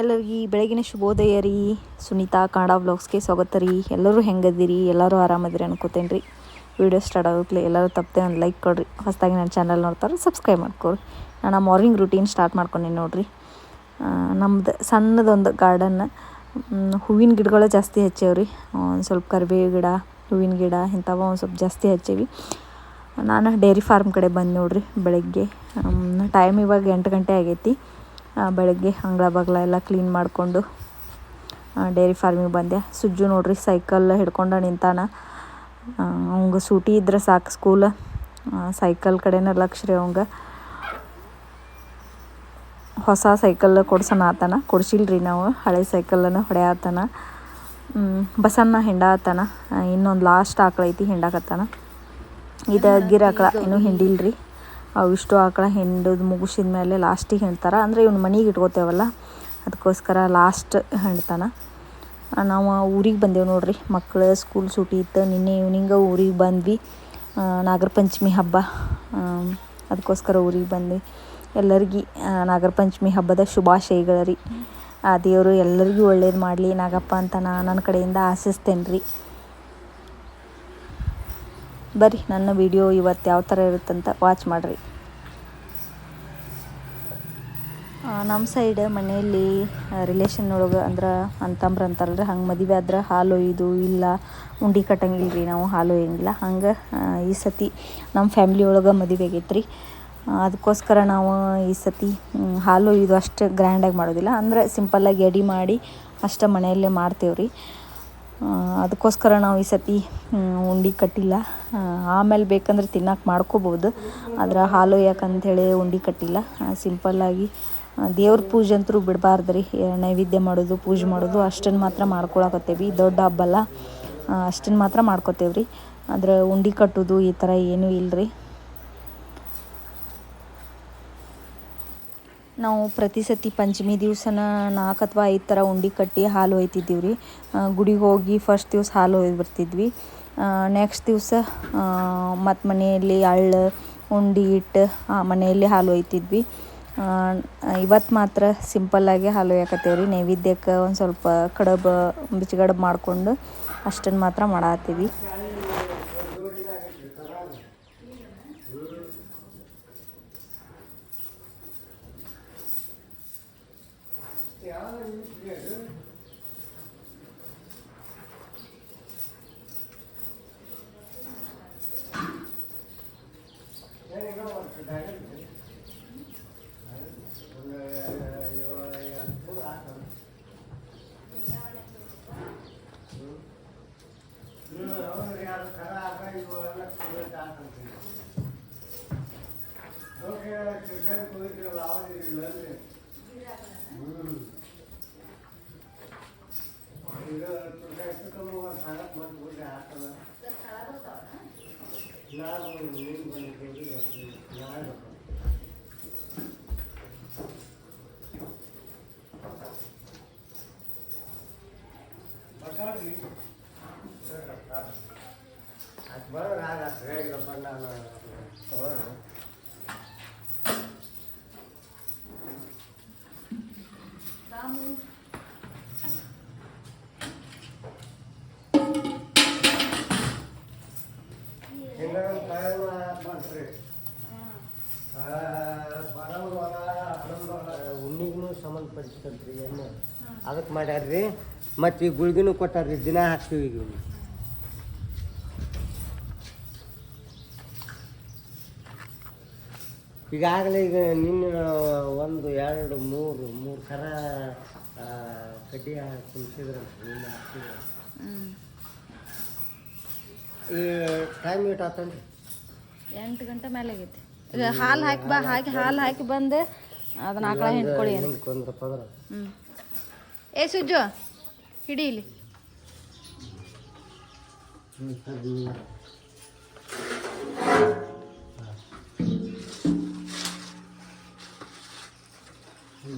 ಎಲ್ಲರಿಗೆ ಬೆಳಗಿನ ಶುಭೋದಯ ರೀ. ಸುನೀತಾ ಕನ್ನಡ ಬ್ಲಾಗ್ಸ್ಗೆ ಸ್ವಾಗತ ರೀ. ಎಲ್ಲರೂ ಹೆಂಗದಿರಿ? ಎಲ್ಲರೂ ಆರಾಮದಿರಿ ಅನ್ಕೋತೇನೆ ರೀ ವೀಡಿಯೋ ಸ್ಟಾರ್ಟ್ ಆಗೋಕ್ಲೆ ಎಲ್ಲರೂ ತಪ್ಪದೆ ಒಂದು ಲೈಕ್ ಕೊಡ್ರಿ. ಹೊಸದಾಗಿ ನನ್ನ ಚಾನಲ್ ನೋಡ್ತಾರೆ ಸಬ್ಸ್ಕ್ರೈಬ್ ಮಾಡ್ಕೊರಿ ನಾನು ಮಾರ್ನಿಂಗ್ ರೂಟೀನ್ ಸ್ಟಾರ್ಟ್ ಮಾಡ್ಕೊಂಡೆ ನೋಡ್ರಿ. ನಮ್ದು ಸಣ್ಣದೊಂದು ಗಾರ್ಡನ್. ಹೂವಿನ ಗಿಡಗಳು ಜಾಸ್ತಿ ಹಚ್ಚೇವ್ರಿ. ಒಂದು ಸ್ವಲ್ಪ ಕರಿಬೇವು ಗಿಡ, ಹೂವಿನ ಗಿಡ ಇಂಥವ ಒಂದು ಸ್ವಲ್ಪ ಜಾಸ್ತಿ ಹಚ್ಚೇವಿ. ನಾನು ಡೈರಿ ಫಾರ್ಮ್ ಕಡೆ ಬಂದು ನೋಡ್ರಿ ಬೆಳಗ್ಗೆ. ಟೈಮ್ ಇವಾಗ ಎಂಟು ಗಂಟೆ ಆಗೈತಿ. ಬೆಳಗ್ಗೆ ಅಂಗಳ ಬಗ್ಲ ಎಲ್ಲ ಕ್ಲೀನ್ ಮಾಡಿಕೊಂಡು ಡೈರಿ ಫಾರ್ಮಿಗೆ ಬಂದೆ. ಸುಜ್ಜು ನೋಡ್ರಿ ಸೈಕಲ್ ಹಿಡ್ಕೊಂಡು ನಿಂತಾನ. ಅವಂಗೆ ಸೂಟಿ ಇದ್ರೆ ಸಾಕು ಸ್ಕೂಲ್ ಸೈಕಲ್ ಕಡೆನೇ ಲಕ್ಷ ರೀ ಅವಂಗೆ. ಹೊಸ ಸೈಕಲ್ ಕೊಡ್ಸೋಣ ಆತನ. ಕೊಡ್ಸಿಲ್ರಿ ನಾವು. ಹಳೆ ಸೈಕಲನ್ನು ಹೊಡೆಯತ್ತಾನ ಬಸನ್ನ ಹಿಂಡಾತನ ಇನ್ನೊಂದು ಲಾಸ್ಟ್ ಆಕಳ ಐತಿ ಹಿಂಡಾಕತ್ತಾನ ಇದು ಗಿರ ಆಕಳ ಇನ್ನೂ ಹಿಂಡಿಲ್ರಿ. ಅವು ಇಷ್ಟು ಆಕಳ ಹಿಂಡೋದು ಮುಗಿಸಿದ ಮೇಲೆ ಲಾಸ್ಟಿಗೆ ಹೆಣ್ತಾರೆ ಅಂದರೆ ಇವ್ನ ಮನೆಗೆ ಇಟ್ಕೋತೇವಲ್ಲ, ಅದಕ್ಕೋಸ್ಕರ ಲಾಸ್ಟ್ ಹೆಣ್ತಾನೆ ನಾವು ಊರಿಗೆ ಬಂದೇವು ನೋಡ್ರಿ. ಮಕ್ಕಳು ಸ್ಕೂಲ್ ಸೂಟಿ ಇತ್ತು, ನಿನ್ನೆ ಈವ್ನಿಂಗ ಊರಿಗೆ ಬಂದ್ವಿ. ನಾಗರ ಪಂಚಮಿ ಹಬ್ಬ. ಅದಕ್ಕೋಸ್ಕರ ಊರಿಗೆ ಬಂದ್ವಿ. ಎಲ್ಲರಿಗೆ ನಾಗರ ಪಂಚಮಿ ಹಬ್ಬದ ಶುಭಾಶಯಗಳು ರೀ ಆ, ದೇವರು ಎಲ್ಲರಿಗೂ ಒಳ್ಳೇದು ಮಾಡಲಿ. ನಾಗಪ್ಪ ಅಂತ ನಾನು ನನ್ನ ಕಡೆಯಿಂದ ಆಶಿಸ್ತೇನೆ ರೀ ಬರ್ರಿ ನನ್ನ ವಿಡಿಯೋ ಇವತ್ತು ಯಾವ ಥರ ಇರುತ್ತಂತ ವಾಚ್ ಮಾಡಿರಿ. ನಮ್ಮ ಸೈಡ್ ಮನೆಯಲ್ಲಿ ರಿಲೇಷನ್ ಒಳಗೆ ಅಂದ್ರೆ ಅಂತಂಬ್ರು ರೀ ಹಂಗೆ ಮದುವೆ ಆದ್ರೆ ಹಾಲು ಇದು ಇಲ್ಲ ಉಂಡಿ ಕಟ್ಟಂಗಿಲ್ಲ ರೀ ನಾವು ಹಾಲು ಏನಿಲ್ಲ ಹಂಗೆ ಈ ಸತಿ ನಮ್ಮ ಫ್ಯಾಮ್ಲಿ ಒಳಗೆ ಮದುವೆ ಆಗೈತ್ರಿ. ಅದಕ್ಕೋಸ್ಕರ ನಾವು ಈ ಸತಿ ಹಾಲು ಇದು ಅಷ್ಟು ಗ್ರ್ಯಾಂಡಾಗಿ ಮಾಡೋದಿಲ್ಲ. ಅಂದರೆ ಸಿಂಪಲ್ಲಾಗಿ ಎಡಿ ಮಾಡಿ ಅಷ್ಟೇ ಮನೆಯಲ್ಲೇ ಮಾಡ್ತೇವ್ರಿ. ಆ, ಅದಕ್ಕೋಸ್ಕರ ನಾವು ಈ ಸತಿ ಉಂಡಿ ಕಟ್ಟಿಲ್ಲ. ಆಮೇಲೆ ಬೇಕಂದ್ರೆ ತಿನ್ನಕ್ಕೆ ಮಾಡ್ಕೋಬೋದು. ಆದ್ರೆ ಹಾಲು ಯಾಕಂಥೇಳಿ ಉಂಡೆ ಕಟ್ಟಿಲ್ಲ. ಸಿಂಪಲ್ಲಾಗಿ ದೇವ್ರ ಪೂಜೆ ಅಂತೂ ಬಿಡಬಾರ್ದು ರೀ ನೈವೇದ್ಯ ಮಾಡೋದು, ಪೂಜೆ ಮಾಡೋದು ಅಷ್ಟನ್ನು ಮಾತ್ರ ಮಾಡ್ಕೊಳಕತ್ತೇವಿ. ದೊಡ್ಡ ಹಬ್ಬಲ್ಲ. ಅಷ್ಟನ್ನು ಮಾತ್ರ ಮಾಡ್ಕೋತೇವೆ ರೀ ಆದ್ರೆ ಉಂಡೆ ಕಟ್ಟೋದು ಈ ಥರ ಏನೂ ಇಲ್ಲ ರೀ ನಾವು ಪ್ರತಿ ಸತಿ ಪಂಚಮಿ ದಿವಸನ ನಾಲ್ಕು ಅಥವಾ ಐದು ಥರ ಉಂಡೆ ಕಟ್ಟಿ ಹಾಲು ಒಯ್ತಿದ್ದೀವಿ ರೀ. ಗುಡಿಗೆ ಹೋಗಿ ಫಸ್ಟ್ ದಿವ್ಸ ಹಾಲು ಒಯ್ದು ಬರ್ತಿದ್ವಿ. ನೆಕ್ಸ್ಟ್ ದಿವಸ ಮತ್ತು ಮನೆಯಲ್ಲಿ ಅಳ್ಳು ಉಂಡೆ ಇಟ್ಟು ಮನೆಯಲ್ಲಿ ಹಾಲು ಒಯ್ತಿದ್ವಿ. ಇವತ್ತು ಮಾತ್ರ ಸಿಂಪಲ್ಲಾಗಿ ಹಾಲು ಒಯ್ಯಕತ್ತೇವೆ ರೀ. ನೈವೇದ್ಯಕ್ಕೆ ಒಂದು ಸ್ವಲ್ಪ ಕಡಬ ಬಿಚ್ಗಡಬು ಮಾಡಿಕೊಂಡು ಅಷ್ಟನ್ನು ಮಾತ್ರ ಮಾಡತ್ತೀವಿ. 然后呢，你也是。બરો રાગ આશરે ગબર ના બરોબર ಸಂಬಂಧಪಡಿಸ್ತಂತ್ರಿ ಎಣ್ಣೆ ಅದಕ್ಕೆ ಮಾಡ್ಯಾರ್ರಿ, ಮತ್ತು ಈ ಗುಳ್ಗಿನೂ ಕೊಟ್ಟಾರ್ರಿ, ದಿನ ಹಾಕ್ತೀವಿ ಈಗ. ಈಗಾಗಲೇ ಈಗ ನಿನ್ನ ಒಂದು, ಎರಡು, ಮೂರು ಮೂರು ಥರ ಕಡ್ಡಿ ಕುಣಿಸಿದ್ರಂತ. ಈ ಟೈಮ್ ಏಟ್ ಎಂಟು ಗಂಟೆ ಮೇಲೆ ಆಗೈತಿ ಹಾಲು ಹಾಕಿ ಬಾ, ಹಾಕಿ ಹಾಲು ಹಾಕಿ ಬಂದು ಅದನ್ನ ಆಕಳ ಹಿಂಡ್ಕೊಳ್ಳಿ ಅಂತ. ಕೊಂದ್ರ ಪದ್ರ ಹ್ಞೂ ಏ ಸುಜ್ಜು, ಹಿಡಿ ಇಲ್ಲಿ.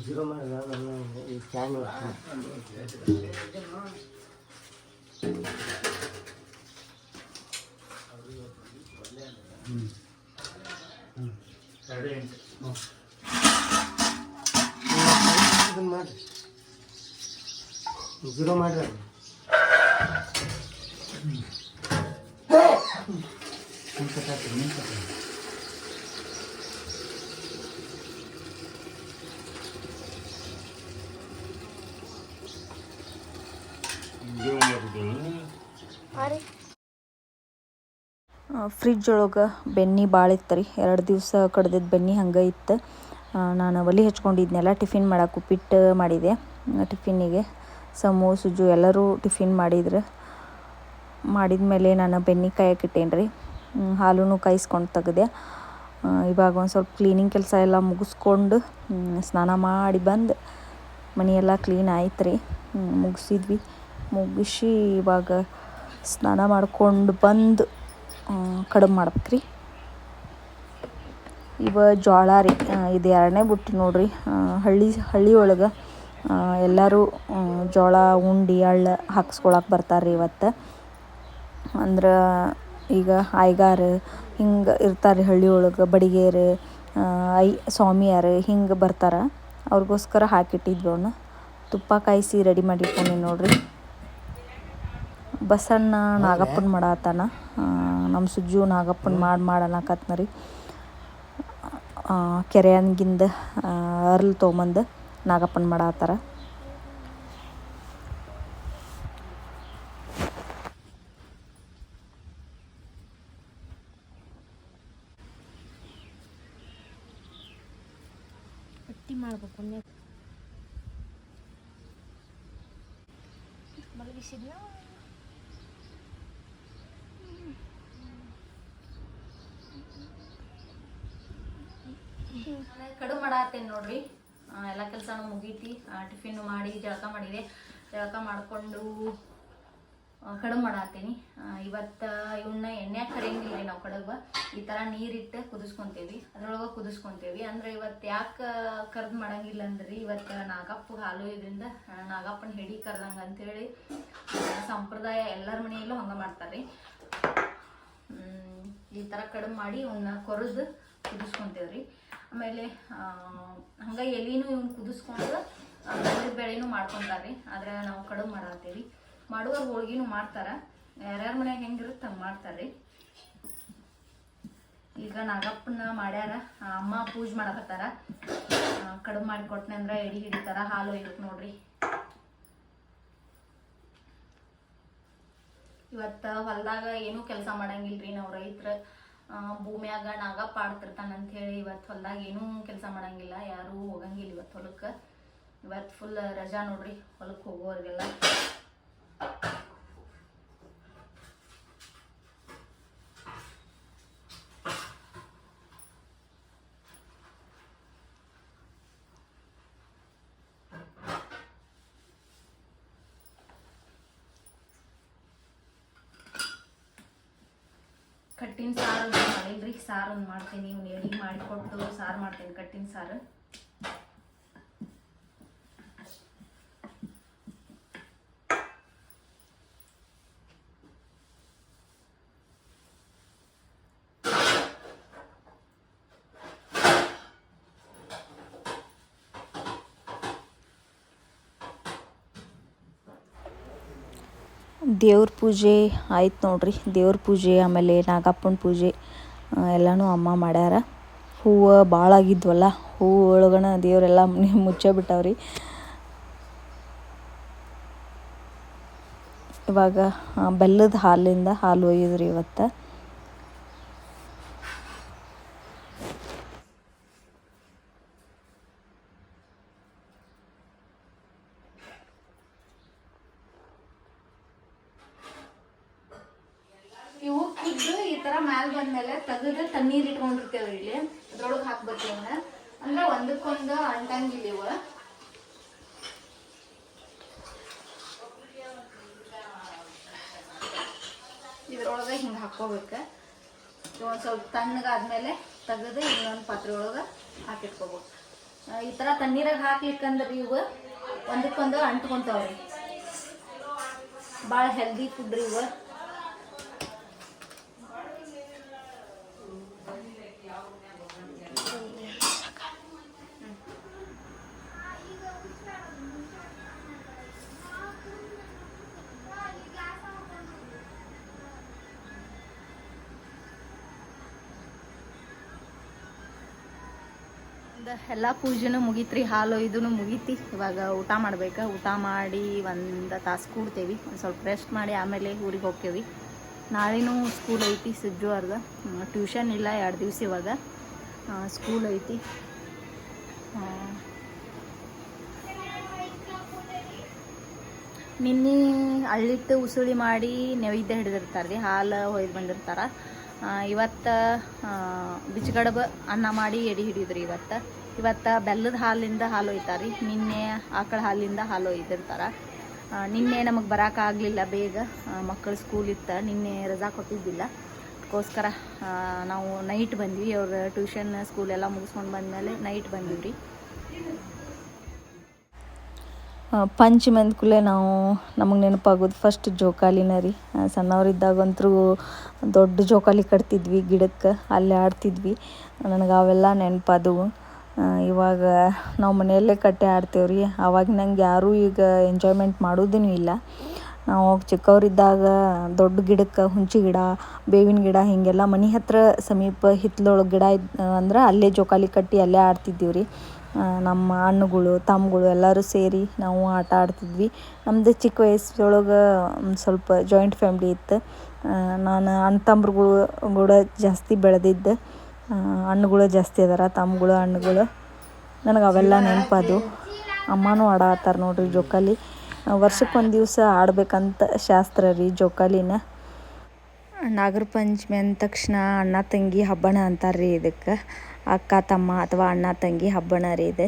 ಜೀರೋ ಸರಿ ಈ ಮಾಡ್ರಿ ಜೀರೋ ಮಾಡ್ರಿ ಫ್ರಿಜ್ ಒಳಗೆ ಬೆಣ್ಣೆ ಭಾಳ ಇತ್ತು ರೀ ಎರಡು ದಿವಸ ಕಡ್ದಿದ್ದು ಬೆಣ್ಣೆ ಹಂಗೆ ಇತ್ತು. ನಾನು ಒಲೆ ಹಚ್ಕೊಂಡಿದ್ನೆಲ್ಲ ಟಿಫಿನ್ ಮಾಡೋಕೆ ಉಪ್ಪಿಟ್ಟು ಮಾಡಿದೆ. ಟಿಫಿನ್ನಿಗೆ ಸಮು ಸುಜು ಎಲ್ಲರೂ ಟಿಫಿನ್ ಮಾಡಿದ್ರು. ಮಾಡಿದ ಮೇಲೆ ನಾನು ಬೆನ್ನಿ ಕಾಯಕ್ಕೆ ರೀ ಹಾಲೂ ಕಾಯಿಸ್ಕೊಂಡು ತೆಗ್ದೆ. ಇವಾಗ ಒಂದು ಸ್ವಲ್ಪ ಕ್ಲೀನಿಂಗ್ ಕೆಲಸ ಎಲ್ಲ ಮುಗಿಸ್ಕೊಂಡು ಸ್ನಾನ ಮಾಡಿ ಬಂದು ಮನೆಯೆಲ್ಲ ಕ್ಲೀನ್ ಆಯ್ತು ರೀ ಮುಗಿಸಿದ್ವಿ. ಮುಗಿಸಿ ಇವಾಗ ಸ್ನಾನ ಮಾಡ್ಕೊಂಡು ಬಂದು ಕಡಿಮೆ ಮಾಡ್ಬೇಕು ರೀ ಇವ ಜೋಳ ರೀ ಇದು ಎರಡನೇ ಬುಟ್ಟಿ ನೋಡ್ರಿ. ಹಳ್ಳಿ ಹಳ್ಳಿ ಒಳಗೆ ಎಲ್ಲರೂ ಜೋಳ, ಉಂಡಿ ಅಳ್ಳ ಹಾಕ್ಸ್ಕೊಳಕ್ಕೆ ಬರ್ತಾರೆ ರೀ ಇವತ್ತು. ಅಂದ್ರೆ ಈಗ ಆಯ್ಗಾರ ಹಿಂಗೆ ಇರ್ತಾರೆ ಹಳ್ಳಿ ಒಳಗೆ ಬಡಿಗೇರು ಐ, ಸ್ವಾಮಿಯಾರು ಹಿಂಗೆ ಬರ್ತಾರೆ. ಅವ್ರಿಗೋಸ್ಕರ ಹಾಕಿಟ್ಟಿದ್ವಿ ತುಪ್ಪ ಕಾಯಿಸಿ ರೆಡಿ ಮಾಡಿಟ್ಕೊಂಡಿ ನೋಡ್ರಿ. ಬಸಣ್ಣ ನಾಗಪ್ಪನ ಮಾಡತ್ತಾನ ನಮ್ಮ ಸುಜ್ಜು ನಾಗಪ್ಪನ ಮಾಡಿ ಮಾಡಣಕತ್ನ ರೀ ಕೆರೆಯಂಗಿಂದ ಅರ್ಲ್ ತೊಗೊಂಬಂದು ನಾಗಪ್ಪನ ಮಾಡತ್ತಾರ ಪಟ್ಟಿ ಮಾಡ್ಬೇಕು ಮಲಗಿಸಿದ್ನ? ಕಡು ಮಾಡತ್ತೇನೆ ನೋಡ್ರಿ? ಎಲ್ಲ ಕೆಲಸನೂ ಮುಗೀತಿ. ಟಿಫಿನ್ ಮಾಡಿ ಜಳಕ ಮಾಡಿದೆ. ಜಳಕ ಮಾಡಿಕೊಂಡು ಕಡುಬು ಮಾಡತ್ತೀನಿ. ಇವತ್ತು ಇವನ್ನ ಎಣ್ಣೆ ಕರೆಯಂಗಿಲ್ಲ ನಾವು ಕಡುಬು. ಈ ಥರ ನೀರಿಟ್ಟು ಕುದಿಸ್ಕೊಂತೇವಿ. ಅದ್ರೊಳಗೆ ಕುದಿಸ್ಕೊಂತೇವಿ. ಅಂದ್ರೆ ಇವತ್ತು ಯಾಕೆ ಕರ್ದು ಮಾಡಂಗಿಲ್ಲ ಅಂದ್ರಿ ಇವತ್ತು ನಾಗಪ್ಪ ಹಾಲು ಇದರಿಂದ ನಾಗಪ್ಪನ ಹೆಡಿ ಕರ್ದಂಗೆ ಆ, ಸಂಪ್ರದಾಯ ಎಲ್ಲರ ಮನೆಯಲ್ಲೂ ಹಂಗೆ ಮಾಡ್ತಾರೆ ಈ ಥರ ಕಡುಬು ಮಾಡಿ ಇವನ್ನ ಕೊರೆದು ಕುದಿಸ್ಕೊಂತೇವ್ರಿ. ಆಮೇಲೆ ಹಂಗೆ ಎಲಿನೂ ಇವ್ನ ಕುದಿಸ್ಕೊಂಡು ಬೆಲ್ಲದ ಬೇಳೆನೂ ಮಾಡ್ಕೊಂತಾರ್ರಿ ಆದ್ರೆ ನಾವು ಕಡುಬು ಮಾಡತ್ತೀವಿ. ಮಾಡುವ ಹೋಳ್ಗಿನೂ ಮಾಡ್ತಾರೆ. ಯಾರ್ಯಾರ ಮನ್ಯಾಗ ಹೆಂಗಿರುತ್ತೆ ಹಂಗೆ ಮಾಡ್ತಾರೆ ಈಗ ನಾಗಪ್ಪನ ಮಾಡ್ಯಾರ. ಅಮ್ಮ ಪೂಜೆ ಮಾಡಕತ್ತಾರ. ಕಡುಬು ಮಾಡಿ ಕೊಟ್ನೆ ಅಂದ್ರೆ ಎಡಿ ಹಿಡಿತಾರ, ಹಾಲು ಇರುತ್ತೆ ನೋಡ್ರಿ. ಇವತ್ತು ಹೊಲದಾಗ ಏನೂ ಕೆಲಸ ಮಾಡಂಗಿಲ್ರಿ ನಾವು ರೈತರ. ಭೂಮಿಯಾಗ ನಾಗಪ್ಪ ಆಡ್ತಿರ್ತಾನ ಅಂತ ಹೇಳಿ ಇವತ್ತು ಹೊಲ್ದಾಗ ಏನೂ ಕೆಲಸ ಮಾಡಂಗಿಲ್ಲ, ಯಾರೂ ಹೋಗಂಗಿಲ್ಲ ಇವತ್ತು ಹೊಲಕ್ಕೆ. ಇವತ್ತು ಫುಲ್ ರಜಾ ನೋಡ್ರಿ ಹೊಲಕ್ಕೆ ಹೋಗೋರಿಗೆಲ್ಲ. ಕಟ್ಟಿನ ಸಾರು ಮಾಡಿಲ್ರಿ ಸಾರು ಒಂದು ಮಾಡ್ತೀನಿ ಇವ್ನು ಎಡಿ ಮಾಡಿಕೊಟ್ಟು ಸಾರು ಮಾಡ್ತೀನಿ ಕಟ್ಟಿನ ಸಾರು. ದೇವ್ರ ಪೂಜೆ ಆಯ್ತು ನೋಡ್ರಿ. ದೇವ್ರ ಪೂಜೆ, ಆಮೇಲೆ ನಾಗಪ್ಪನ ಪೂಜೆ ಎಲ್ಲನೂ ಅಮ್ಮ ಮಾಡ್ಯಾರ. ಹೂವು ಭಾಳ ಆಗಿದ್ವಲ್ಲ ಹೂವು ಒಳಗಣ ದೇವರೆಲ್ಲ ಮುಚ್ಚೇ ಬಿಟ್ಟಾವ್ರಿ. ಇವಾಗ ಬೆಲ್ಲದ ಹಾಲಿಂದ ಹಾಲು ಒಯ್ಯಿದ್ರಿ ಇವತ್ತು. ಮ್ಯಾಲ್ ಬಂದ್ಮೇಲೆ ತೆಗೆದು ತಣ್ಣೀರ್ ಇಟ್ಕೊಂಡಿರ್ತೇವ್ರಿ ಇಲ್ಲಿ. ಅದ್ರೊಳಗೆ ಹಾಕ್ಬೇಕು ಇವನ್ನ ಅಂದ್ರೆ ಒಂದಕ್ಕೊಂದು ಅಂಟಂಗಿಲ್ಲ ಇವ ಇದ್ರೊಳಗೆ ಹಿಂಗೆ ಹಾಕ್ಕೋಬೇಕು. ಒಂದು ಸ್ವಲ್ಪ ತಣ್ಣಗಾದ್ಮೇಲೆ ತೆಗೆದು ಇನ್ನೊಂದು ಪಾತ್ರೆ ಒಳಗೆ ಹಾಕಿಟ್ಕೋಬೇಕು ಈ ಥರ ತಣ್ಣೀರಾಗ ಹಾಕ್ಲಿಕ್ಕಂದ್ರೆ ಇವು ಒಂದಕ್ಕೊಂದು ಅಂಟ್ಕೊಂತಾವ್ರಿ. ಭಾಳ ಹೆಲ್ದಿ ಫುಡ್ ರೀ ಇವು. ಒಂದು ಎಲ್ಲ ಪೂಜೆನೂ ಮುಗೀತ್ರಿ, ಹಾಲು ಇದೂ ಮುಗೀತಿ. ಇವಾಗ ಊಟ ಮಾಡ್ಬೇಕು? ಊಟ ಮಾಡಿ ಒಂದು ತಾಸು ಕೂಡ್ತೇವಿ. ಒಂದು ಸ್ವಲ್ಪ ರೆಸ್ಟ್ ಮಾಡಿ ಆಮೇಲೆ ಊರಿಗೆ ಹೋಗ್ತೇವೆ. ನಾಳೆನೂ ಸ್ಕೂಲ್ ಐತಿ ಸಿಜ್ಜು ಅರ್ಧ ಟ್ಯೂಷನ್ ಇಲ್ಲ ಎರಡು ದಿವಸ ಇವಾಗ. ಸ್ಕೂಲ್ ಐತಿ. ನಿನ್ನೆ ಅಳ್ಳಿಟ್ಟು ಉಸುಳಿ ಮಾಡಿ ನೈವೇದ್ಯ ಹಿಡಿದಿರ್ತಾರೆ ಹಾಲು ಹೊಯ್ದು ಬಂದಿರ್ತಾರೆ. ಇವತ್ತು ಬಿಚ್ಗಡಬ ಅನ್ನ ಮಾಡಿ ಎಡಿ ಹಿಡಿದ್ರಿ ಇವತ್ತು. ಇವತ್ತು ಬೆಲ್ಲದ ಹಾಲಿಂದ ಹಾಲು ಒಯ್ತಾರೆ ನಿನ್ನೆ ಆಕಳ ಹಾಲಿಂದ ಹಾಲು ಒಯ್ದಿರ್ತಾರೆ. ನಿನ್ನೆ ನಮಗೆ ಬರೋಕ್ಕಾಗಲಿಲ್ಲ ಬೇಗ. ಮಕ್ಕಳು ಸ್ಕೂಲ್ ಇತ್ತು. ನಿನ್ನೆ ರಜಾ ಕೊಟ್ಟಿದ್ದಿಲ್ಲ. ಅದಕ್ಕೋಸ್ಕರ ನಾವು ನೈಟ್ ಬಂದ್ವಿ. ಅವ್ರ ಟ್ಯೂಷನ್ ಸ್ಕೂಲ್ ಎಲ್ಲ ಮುಗಿಸ್ಕೊಂಡು ಬಂದಮೇಲೆ ನೈಟ್ ಬಂದೀವಿ ಪಂಚಮಿ ಅಂದ್ಕೂಲೆ ನಾವು ನಮಗೆ ನೆನಪಾಗೋದು ಫಸ್ಟ್ ಜೋಕಾಲಿನ ರೀ. ಸಣ್ಣವರಿದ್ದಾಗಂತೂ ದೊಡ್ಡ ಜೋಕಾಲಿ ಕಟ್ತಿದ್ವಿ ಗಿಡಕ್ಕೆ, ಅಲ್ಲೇ ಆಡ್ತಿದ್ವಿ. ನನಗೆ ಅವೆಲ್ಲ ನೆನಪಾದವು. ಇವಾಗ ನಾವು ಮನೆಯಲ್ಲೇ ಕಟ್ಟೆ ಆಡ್ತೇವೆ ರೀ. ಆವಾಗ ನಂಗೆ ಯಾರೂ ಈಗ ಎಂಜಾಯ್ಮೆಂಟ್ ಮಾಡೋದೂ ಇಲ್ಲ. ನಾವು ಚಿಕ್ಕವರಿದ್ದಾಗ ದೊಡ್ಡ ಗಿಡಕ್ಕೆ, ಹುಂಚಿ ಗಿಡ, ಬೇವಿನ ಗಿಡ ಹೀಗೆಲ್ಲ ಮನೆ ಹತ್ರ ಸಮೀಪ ಹಿತ್ತಲೊಳಗೆ ಗಿಡ ಅಂದ್ರೆ ಅಲ್ಲೇ ಜೋಕಾಲಿ ಕಟ್ಟಿ ಅಲ್ಲೇ ಆಡ್ತಿದ್ದೀವಿ ರೀ. ನಮ್ಮ ಅಣ್ಣಗಳು, ತಮ್ಮಗಳು ಎಲ್ಲರೂ ಸೇರಿ ನಾವು ಆಟ ಆಡ್ತಿದ್ವಿ. ನಮ್ಮದು ಚಿಕ್ಕ ವಯಸ್ಸೊಳಗೆ ಸ್ವಲ್ಪ ಜಾಯಿಂಟ್ ಫ್ಯಾಮ್ಲಿ ಇತ್ತು. ನಾನು ಅಣ್ಣ ತಮ್ಮರುಗಳು ಕೂಡ ಜಾಸ್ತಿ ಬೆಳೆದಿದ್ದೆ. ಹಣ್ಣುಗಳು ಜಾಸ್ತಿ ಅದಾರ, ತಮ್ಮಗಳು ಹಣ್ಣುಗಳು ನನಗೆ ಅವೆಲ್ಲ ನೆನಪದು. ಅಮ್ಮನೂ ಆಡತ್ತಾರ ನೋಡ್ರಿ ಜೋಕಾಲಿ. ವರ್ಷಕ್ಕೆ ಒಂದು ದಿವಸ ಆಡ್ಬೇಕಂತ ಶಾಸ್ತ್ರ ರೀ ಜೋಕಾಲಿನ. ನಾಗರ ಪಂಚಮಿ ಅಂದ ತಕ್ಷಣ ಅಣ್ಣ ತಂಗಿ ಹಬ್ಬನ ಅಂತಾರೆ ರೀ ಇದಕ್ಕೆ. ಅಕ್ಕ ತಮ್ಮ ಅಥವಾ ಅಣ್ಣ ತಂಗಿ ಹಬ್ಬನ ರೀ ಇದು.